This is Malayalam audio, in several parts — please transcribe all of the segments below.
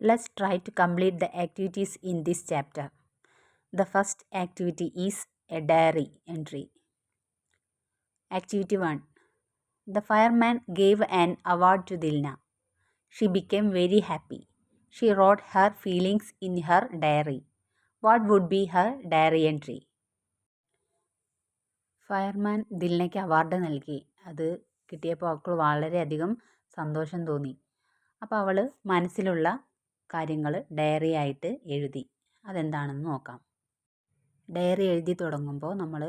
Let's try to complete the activities in this chapter. The first activity is a diary entry. Activity 1 The fireman gave an award to Dilna. She became very happy. She wrote her feelings in her diary. What would be her diary entry? Fireman ദിൽനയ്ക്ക് award നൽകി അത് കിട്ടിയപ്പോൾ അവൾക്ക് വളരെയധികം സന്തോഷം തോന്നി അപ്പോൾ അവൾ മനസ്സിലുള്ള കാര്യങ്ങൾ ഡയറി ആയിട്ട് എഴുതി. അതെന്താണെന്ന് നോക്കാം. ഡയറി എഴുതി തുടങ്ങുമ്പോൾ നമ്മൾ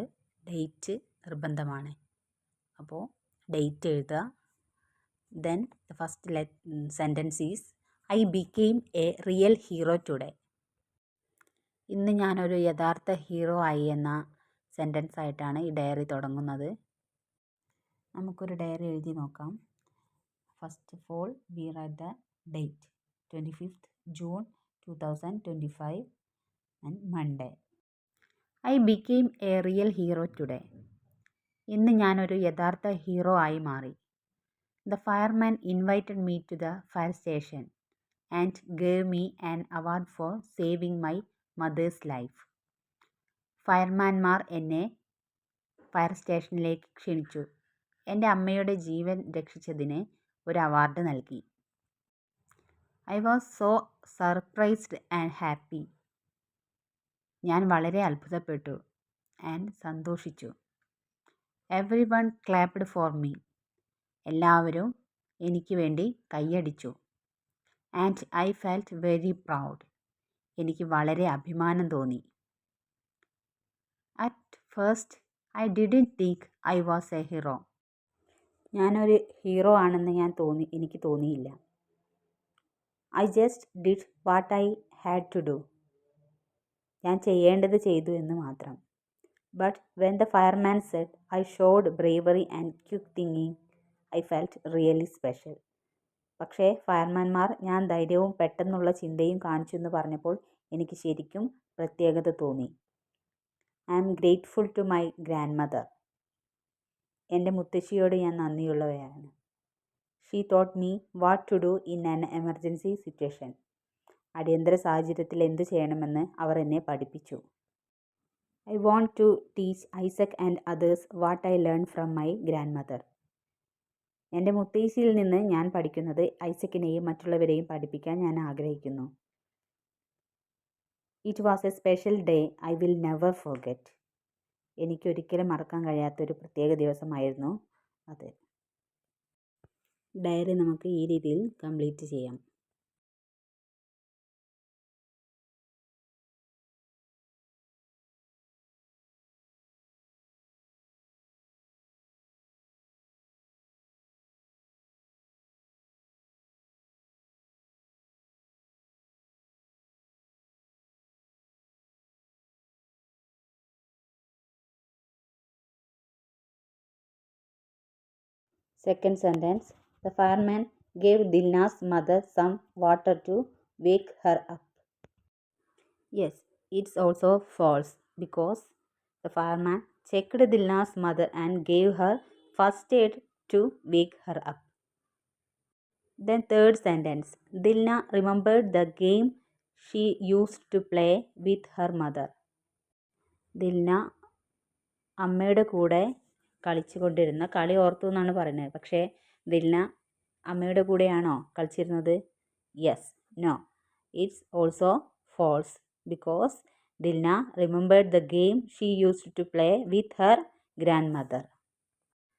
ഡേറ്റ് നിർബന്ധമാണ്. അപ്പോൾ ഡേറ്റ് എഴുതുക. ദെൻ ദ ഫസ്റ്റ് ലെ sentence is I became a real hero today ഇന്ന് ഞാനൊരു യഥാർത്ഥ ഹീറോ ആയി എന്ന സെന്റൻസ് ആയിട്ടാണ് ഈ ഡയറി തുടങ്ങുന്നത്. നമുക്കൊരു ഡയറി എഴുതി നോക്കാം. First of all we write the date twenty fifth June two thousand twenty five and Monday I became a real hero today ഇന്ന് ഞാനൊരു യഥാർത്ഥ ഹീറോ ആയി മാറി. The fireman invited me to the fire station and gave me an award for saving my mother's life ഫയർമാൻമാർ എന്നെ ഫയർ സ്റ്റേഷനിലേക്ക് ക്ഷണിച്ചു. എന്റെ അമ്മയുടെ ജീവൻ രക്ഷിച്ചതിന് ഒരു അവാർഡ് നൽകി. I was so surprised and happy. ഞാൻ വളരെ അത്ഭുതപ്പെട്ടു ആൻഡ് സന്തോഷിച്ചു. Everyone clapped for me. എല്ലാവരും എനിക്ക് വേണ്ടി കൈയടിച്ചു. And I felt very proud. എനിക്ക് വളരെ അഭിമാനം തോന്നി. At first I didn't think I was a hero. ഞാനൊരു ഹീറോ ആണെന്ന് ഞാൻ തോന്നി എനിക്ക് തോന്നിയില്ല. I just did what I had to do. ഞാൻ ചെയ്യേണ്ടത് ചെയ്തു എന്ന് മാത്രം. But when the fireman said I showed bravery and quick thinking I felt really special. പക്ഷേ ഫയർമാൻമാർ ഞാൻ ധൈര്യവും പെട്ടെന്നുള്ള ചിന്തയും കാണിച്ചു എന്ന് പറഞ്ഞപ്പോൾ എനിക്ക് ശരിക്കും പ്രത്യേകത തോന്നി. I am grateful to my grandmother എന്റെ മുത്തശ്ശിയോട് ഞാൻ നന്ദിയുള്ളവയാണ്. She taught me what to do in an emergency situation അടിയന്തര സാഹചര്യത്തിൽ എന്ത് ചെയ്യണമെന്ന് അവർ എന്നെ പഠിപ്പിച്ചു. I want to teach Isaac and others what I learn from my grandmother എന്റെ മുത്തശ്ശിയിൽ നിന്ന് ഞാൻ പഠിക്കുന്നത് ഐസക്കിനെയും മറ്റുള്ളവരെയും പഠിപ്പിക്കാൻ ഞാൻ ആഗ്രഹിക്കുന്നു. It was a special day I will never forget എനിക്കൊരിക്കലും മറക്കാൻ കഴിയാത്തൊരു പ്രത്യേക ദിവസമായിരുന്നു അത്. ഡയറി നമുക്ക് ഈ രീതിയിൽ കംപ്ലീറ്റ് ചെയ്യാം. Second sentence The fireman gave Dilna's mother some water to wake her up. Yes, it's also false because the fireman checked Dilna's mother and gave her first aid to wake her up. Then, third sentence Dilna remembered the game she used to play with her mother. Dilna അമ്മയുടെ കൂടെ കളിച്ചു കൊണ്ടിരുന്ന കളി ഓർത്തു എന്നാണ് പറയുന്നത് പക്ഷേ ദിൽന അമ്മയുടെ കൂടെയാണോ കളിച്ചിരുന്നത്? Yes no it's also false because Dilna remembered the game she used to play with her grandmother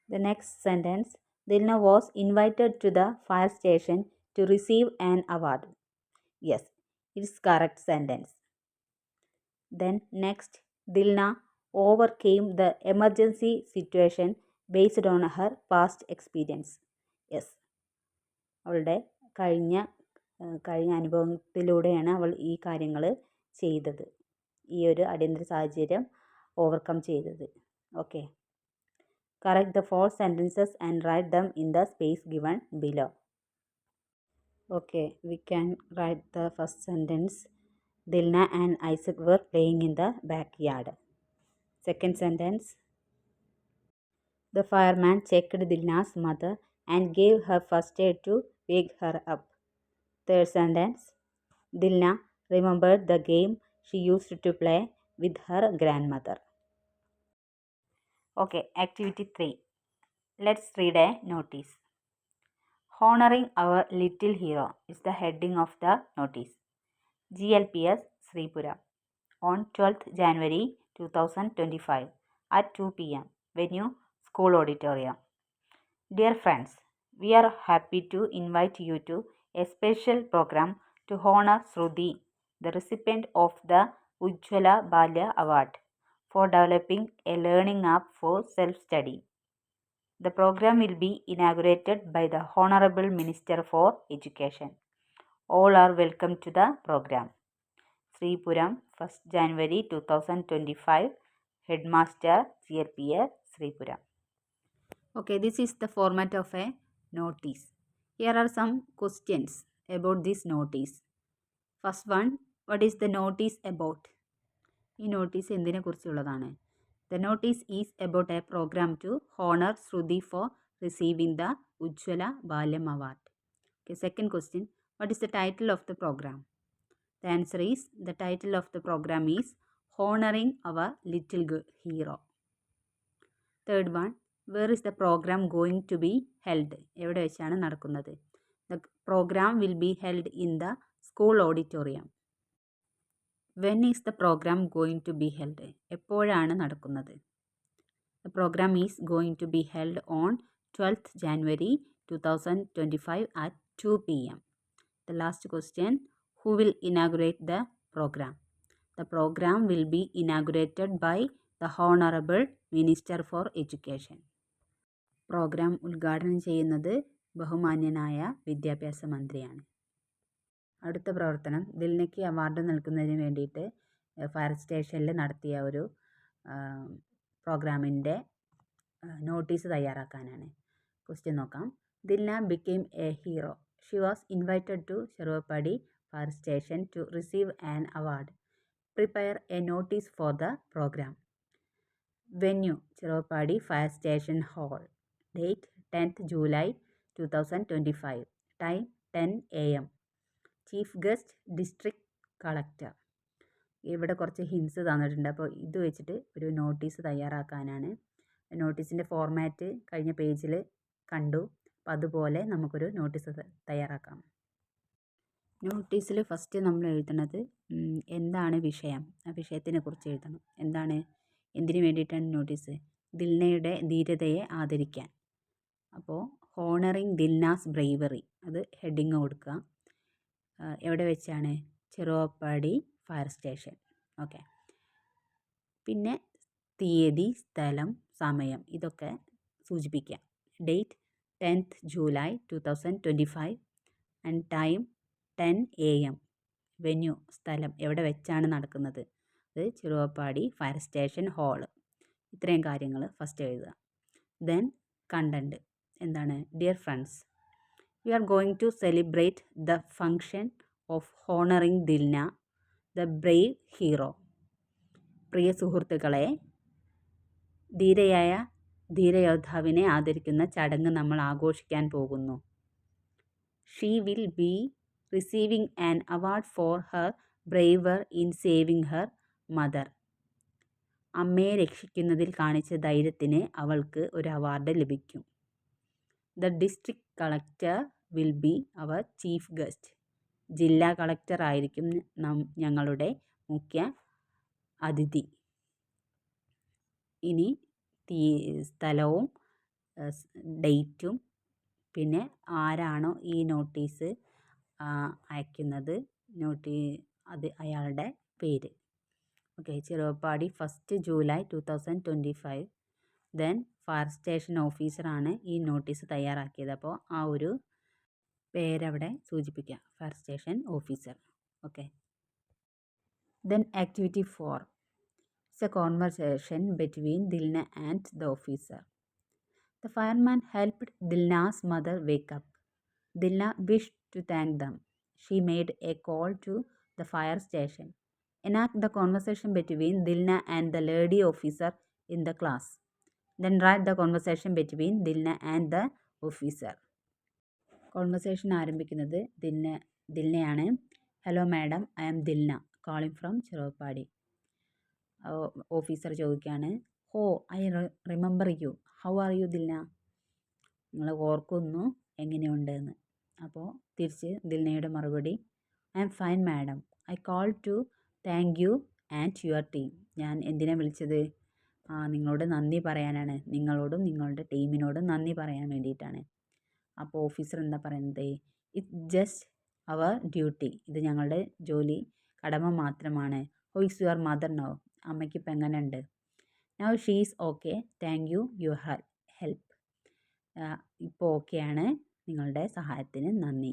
the next sentence Dilna was invited to the fire station to receive an award yes it's correct sentence then next Dilna overcame the emergency situation based on her past experience. Yes അവളുടെ കഴിഞ്ഞ കഴിഞ്ഞ അനുഭവത്തിലൂടെയാണ് അവൾ ഈ കാര്യങ്ങൾ ചെയ്തത്. ഈ ഒരു അടിയന്തര സാഹചര്യം ഓവർകം ചെയ്തത്. Okay correct the four sentences and write them in the space given below okay we can write the first sentence Dilna and Isaac were playing in the backyard second sentence the fireman checked Dilna's mother and gave her first aid to wake her up. Third sentence Dilna remembered the game she used to play with her grandmother. Okay, activity 3. Let's read a notice. Honoring our little hero is the heading of the notice. GLPS Sripura on 12th January 2025 at 2 pm. Venue School Auditorium. Dear friends, we are happy to invite you to a special program to honor Shruti, the recipient of the Ujjwala Balya Award for developing a learning app for self-study. The program will be inaugurated by the Honorable Minister for Education. All are welcome to the program. Sripuram, 1st January 2025, Headmaster GLPS Sripuram. Okay, this is the format of a notice. Here are some questions about this notice. First one, what is the notice about? ഈ നോട്ടീസ് എന്തിനെ കുറിച്ചുള്ളതാണ് the notice is about a programme to honour Shruti for receiving the Ujjwala Balyam award okay second question what is the title of the programme the answer is the title of the programme is honouring our little hero third one where is the programme going to be held എവിടെ വെച്ചാണ് നടക്കുന്നത്? The programme will be held in the school auditorium when is the programme going to be held എപ്പോഴാണ് നടക്കുന്നത്? The programme is going to be held on twelfth January two thousand twenty five at two P M the last question who will inaugurate the programme the programme will be inaugurated by the honourable minister for education programme ഉദ്ഘാടനം ചെയ്യുന്നത് ബഹുമാന്യനായ വിദ്യാഭ്യാസ മന്ത്രിയാണ്. അടുത്ത പ്രവർത്തനം ദിൽനയ്ക്ക് അവാർഡ് നൽകുന്നതിന് വേണ്ടിയിട്ട് ഫയർ സ്റ്റേഷനിൽ നടത്തിയ ഒരു പ്രോഗ്രാമിന്റെ നോട്ടീസ് തയ്യാറാക്കാനാണ്. ക്വസ്റ്റ്യൻ നോക്കാം. Dilna became a hero. She was invited to Cheruvappadi fire station to receive an award. Prepare a notice for the programme. Venue Cheruvappadi fire station hall. Date tenth July two thousand twenty five time ten A M chief guest district collector ഇവിടെ കുറച്ച് ഹിൻസ് തന്നിട്ടുണ്ട്. അപ്പോൾ ഇത് വെച്ചിട്ട് ഒരു നോട്ടീസ് തയ്യാറാക്കാനാണ്. നോട്ടീസിന്റെ ഫോർമാറ്റ് കഴിഞ്ഞ പേജിൽ കണ്ടു. അപ്പോൾ അതുപോലെ നമുക്കൊരു നോട്ടീസ് തയ്യാറാക്കാം. നോട്ടീസിൽ ഫസ്റ്റ് നമ്മൾ എഴുതണത് എന്താണ് വിഷയം? ആ വിഷയത്തിനെ കുറിച്ച് എഴുതണം. എന്താണ്? എന്തിനു വേണ്ടിയിട്ടാണ് നോട്ടീസ് ദിൽനയുടെ ധീരതയെ ആദരിക്കാൻ. അപ്പോൾ ഹോണറിങ് ദിൽനാസ് ബ്രേവറി. അത് ഹെഡിങ് കൊടുക്കുക. എവിടെ വെച്ചാണ്? Cheruvappadi fire station. ഓക്കെ. പിന്നെ തീയതി സ്ഥലം സമയം ഇതൊക്കെ സൂചിപ്പിക്കുക. Date tenth July two thousand twenty five and time ten A M. Venue സ്ഥലം എവിടെ വെച്ചാണ് നടക്കുന്നത്? അത് ചെറുവപ്പാടി ഫയർ സ്റ്റേഷൻ ഹാൾ. ഇത്രയും കാര്യങ്ങൾ ഫസ്റ്റ് എഴുതുക. ദെൻ കണ്ടന്റ് എന്താണ്? Dear friends we are going to celebrate the function of honouring Dilna the brave hero പ്രിയ സുഹൃത്തുക്കളെ ധീരയായ ധീരയോദ്ധാവിനെ ആദരിക്കുന്ന ചടങ്ങ് നമ്മൾ ആഘോഷിക്കാൻ പോകുന്നു. She will be receiving an award for her bravery in saving her mother അമ്മയെ രക്ഷിക്കുന്നതിൽ കാണിച്ച ധൈര്യത്തിന് അവൾക്ക് ഒരു അവാർഡ് ലഭിക്കും. The district collector will be our chief guest ജില്ലാ കളക്ടർ ആയിരിക്കും ഞങ്ങളുടെ മുഖ്യ അതിഥി. ഇനി തീ സ്ഥലവും ഡേറ്റും പിന്നെ ആരാണോ ഈ നോട്ടീസ് അയക്കുന്നത് നോട്ടി അത് അയാളുടെ പേര്. Okay Cheruvappadi first July two thousand twenty five then fire station ഓഫീസറാണ് ഈ നോട്ടീസ് തയ്യാറാക്കിയത്. അപ്പോൾ ആ ഒരു പേരവിടെ സൂചിപ്പിക്കുക fire station officer okay then activity four it's a conversation between Dilna and the officer the fireman helped Dilna's mother wake up Dilna wish to thank them she made a call to the fire station enact the conversation between Dilna and the lady officer in the class. Then write the conversation between Dilna and the officer conversation ആരംഭിക്കുന്നത് Dilna ദിൽനയാണ് hello madam I am Dilna calling from Cherupadi officer ചോദിക്കുകയാണ് ഓ I remember you how are you Dilna നിങ്ങൾ ഓർക്കുന്നു. എങ്ങനെയുണ്ട് എന്ന് അപ്പോൾ തിരിച്ച് ദിൽനയുടെ മറുപടി I am fine madam I call to thank you and your team ഞാൻ എന്തിനാണ് വിളിച്ചത്? നിങ്ങളോട് നന്ദി പറയാനാണ്. നിങ്ങളോടും നിങ്ങളുടെ ടീമിനോടും നന്ദി പറയാൻ വേണ്ടിയിട്ടാണ്. അപ്പോൾ ഓഫീസർ എന്താ പറയുന്നത്? ഇറ്റ് ജസ്റ്റ് അവർ ഡ്യൂട്ടി ഇത് ഞങ്ങളുടെ ജോലി കടമ മാത്രമാണ്. ഹോ ഇസ് യുവർ മദർ നോ അമ്മയ്ക്ക് ഇപ്പം എങ്ങനെയുണ്ട് now she's okay thank you your help ഇപ്പോൾ ഓക്കെയാണ്. നിങ്ങളുടെ സഹായത്തിന് നന്ദി.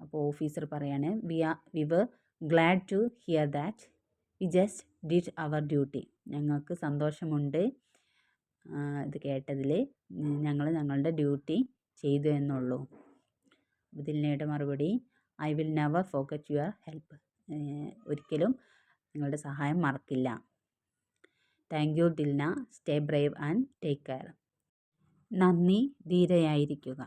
അപ്പോൾ ഓഫീസർ പറയാണ് we are we were glad to hear that we just did our duty ഞങ്ങൾക്ക് സന്തോഷമുണ്ട് ഇത് കേട്ടതിൽ ഞങ്ങൾ ഞങ്ങളുടെ ഡ്യൂട്ടി ചെയ്തു എന്നുള്ളൂ. ദിൽനയുടെ മറുപടി I will never forget your help. ഒരിക്കലും നിങ്ങളുടെ സഹായം മറക്കില്ല. Thank you Dilna stay brave and take care. നന്ദി ധീരയായിരിക്കുക.